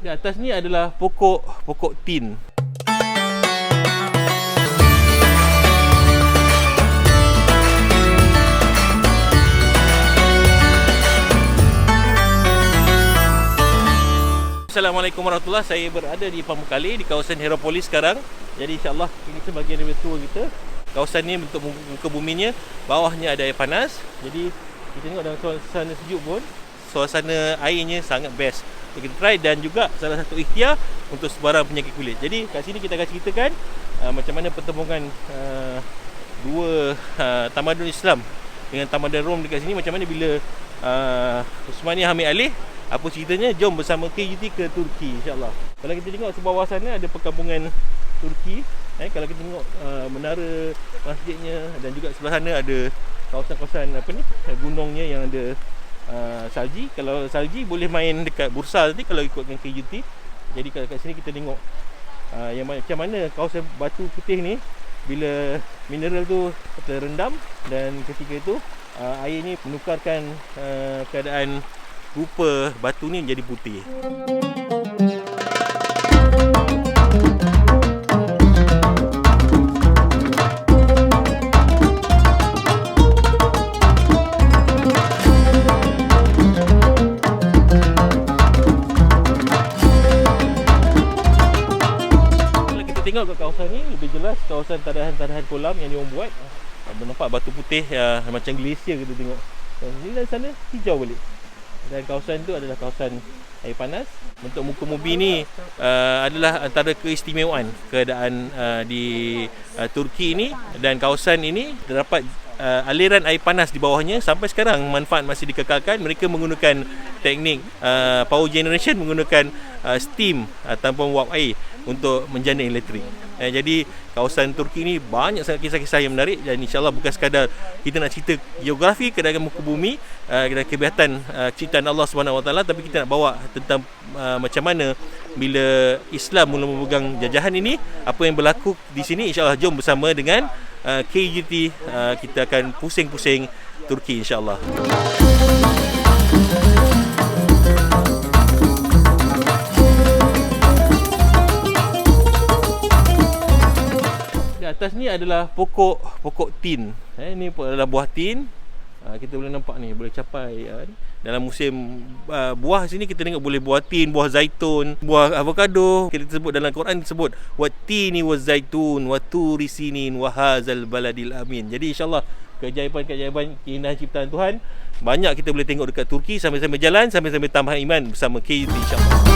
Di atas ni adalah pokok pokok tin. Assalamualaikum warahmatullahi Saya berada di Pamukali di kawasan Heropolis sekarang. Jadi insya-Allah ini sebahagian daripada tour kita. Kawasan ni bentuk muka buminya, bawahnya ada air panas. Jadi kita tengok dalam suasana sejuk pun suasana airnya sangat best. Jadi kita try dan juga salah satu ikhtiar untuk sebarang penyakit kulit. Jadi kat sini kita akan ceritakan uh, macam mana pertemuan uh, dua uh, tamadun Islam dengan tamadun Rom dekat sini. Macam mana bila uh, Uthmaniyah ambil alih apa ceritanya? Jom bersama KGT ke Turki insyaallah. Kalau kita tengok sebelah bawah sana ada perkampungan Turki eh kalau kita tengok uh, menara masjidnya dan juga sebelah sana ada kawasan-kawasan apa ni? Gunungnya yang ada uh, salji kalau salji boleh main dekat Bursa nanti kalau ikutkan KGT jadi kalau kat sini kita tengok uh, yang macam mana kawasan batu putih ni bila mineral tu terendam dan ketika itu uh, air ni menukarkan uh, keadaan rupa batu ni menjadi putih. Tengok kat kawasan ni lebih jelas kawasan tadahan-tadahan kolam yang diorang buat. Ah, nampak batu putih ya, macam glacier kita tengok. Dan ni dari sana hijau balik. Dan kawasan tu adalah kawasan air panas. Bentuk muka bumi ni uh, adalah antara keistimewaan keadaan uh, di uh, Turki ini dan kawasan ini terdapat uh, aliran air panas di bawahnya sampai sekarang manfaat masih dikekalkan mereka menggunakan teknik uh, power generation menggunakan uh, steam uh, tanpa menguap air untuk menjana elektrik. Eh, jadi kawasan Turki ni banyak sangat kisah-kisah yang menarik dan insyaAllah bukan sekadar kita nak cerita geografi keadaan muka bumi uh, dan uh, ciptaan Allah SWT tapi kita nak bawa tentang uh, macam mana bila Islam mula memegang jajahan ini apa yang berlaku di sini insyaAllah jom bersama dengan uh, KGT uh, kita akan pusing-pusing Turki insyaAllah. Di atas ni adalah pokok pokok tin. Eh ni adalah buah tin. Ha, kita boleh nampak ni boleh capai ha, ni. Dalam musim uh, buah sini kita tengok boleh buah tin, buah zaitun, buah avocado. Kita sebut dalam Quran disebut watini wazaitun wa turi sinin wa hadzal baladil amin. Jadi insyaallah keajaiban-keajaiban keindahan ciptaan Tuhan banyak kita boleh tengok dekat Turki sambil-sambil jalan sambil-sambil tambah iman bersama KT insyaallah.